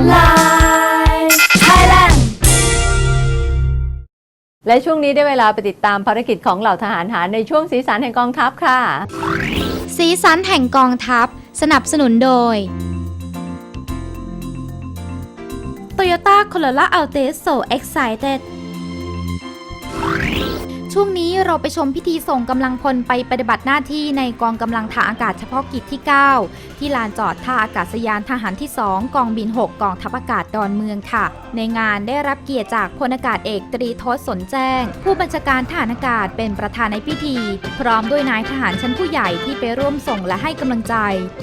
Hotline Thailand และช่วงนี้ได้เวลาไปติดตามภารกิจของเหล่าทหารหารในช่วงสีสันแห่งกองทัพค่ะ สีสันแห่งกองทัพ สนับสนุนโดย Toyota Corolla Altis So Excited ช่วงนี้เราไปชมพิธีส่งกำลังพลไปปฏิบัติหน้าที่ในกองกำลังทารอากาศเฉพาะกิจที่ 9 ที่ลานจอดท่าอากาศยานทหารที่ 2 กองบิน 6 กองทัพอากาศดอนเมืองค่ะ ในงานได้รับเกียรติจากพลอากาศเอกตรีทศสนแจ้ง ผู้บัญชาการทหารอากาศเป็นประธานในพิธี พร้อมด้วยนายทหารชั้นผู้ใหญ่ที่ไปร่วมส่งและให้กำลังใจ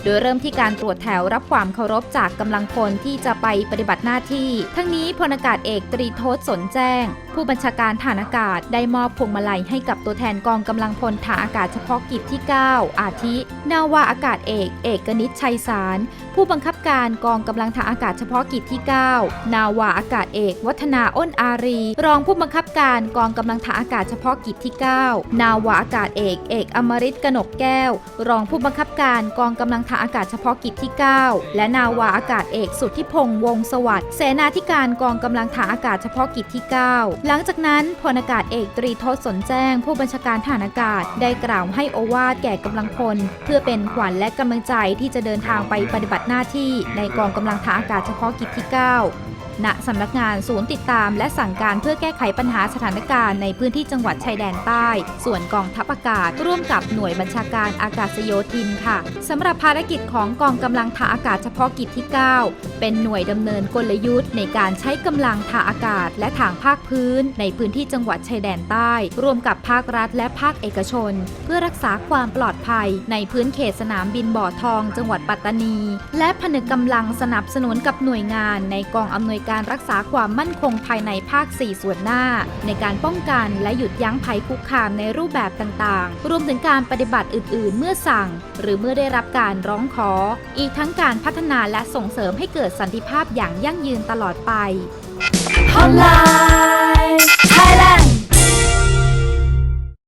โดยเริ่มที่การตรวจแถวรับความเคารพจากกำลังพลที่จะไปปฏิบัติหน้าที่ ทั้งนี้พลอากาศเอกตรีทศสนแจ้ง ผู้บัญชาการฐานอากาศได้มอบพวงมาลัยให้กับตัวแทนกองกำลังพลฐานอากาศเฉพาะกิจที่ 9 อาทิ นาวาอากาศเอก เอกนิตชัยสาร ผู้บังคับการกองกำลังฐานอากาศเฉพาะกิจที่ 9 นาวาอากาศเอก วัฒนาอ้นอารี รองผู้บังคับการกองกำลังฐานอากาศเฉพาะกิจที่ 9 นาวาอากาศเอก เอกอมริตกนกแก้ว รองผู้บังคับการกองกำลังฐานอากาศเฉพาะกิจที่ 9 และนาวาอากาศเอกสุทธิพงษ์วงศ์สวัสดิ์เสนาธิการกองกำลังฐานอากาศเฉพาะกิจที่ 9หลังจากนั้นพลอากาศเอกตรีทศสนแจ้ง ผู้บัญชาการฐานอากาศได้กล่าวให้โอวาทแก่กำลังพล เพื่อเป็นขวัญและกำลังใจที่จะเดินทางไปปฏิบัติหน้าที่ในกองกำลังฐานอากาศเฉพาะกิจที่ 9 ณสำนักงานศูนย์ติดตามและสั่งการเพื่อแก้ไขปัญหาสถานการณ์ในพื้นที่จังหวัดชายแดนใต้ ส่วนกองทัพอากาศร่วมกับหน่วยบัญชาการอากาศโยธินค่ะสำหรับภารกิจของกองกำลังทางอากาศเฉพาะกิจที่ 9 เป็นหน่วยดำเนินกลยุทธ์ในการใช้กำลังทางอากาศ และทางภาคพื้น ในพื้นที่จังหวัดชายแดนใต้ ร่วมกับภาครัฐและภาคเอกชน เพื่อรักษาความปลอดภัย ในพื้นเขตสนามบินบ่อทอง จังหวัดปัตตานี และผนึกกำลังสนับสนุนกับหน่วยงานในกองอำนวยการรักษาความมั่นคงภายในภาค 4 ส่วนหน้า ในการป้องกันและหยุดยั้งภัยคุกคามในรูปแบบต่างๆ รวมถึงการปฏิบัติอื่น ๆ เมื่อสั่ง หรือเมื่อได้รับการร้องขอ อีกทั้งการพัฒนาและส่งเสริมให้เกิดสันติภาพอย่างยั่งยืนตลอดไปฮอลลา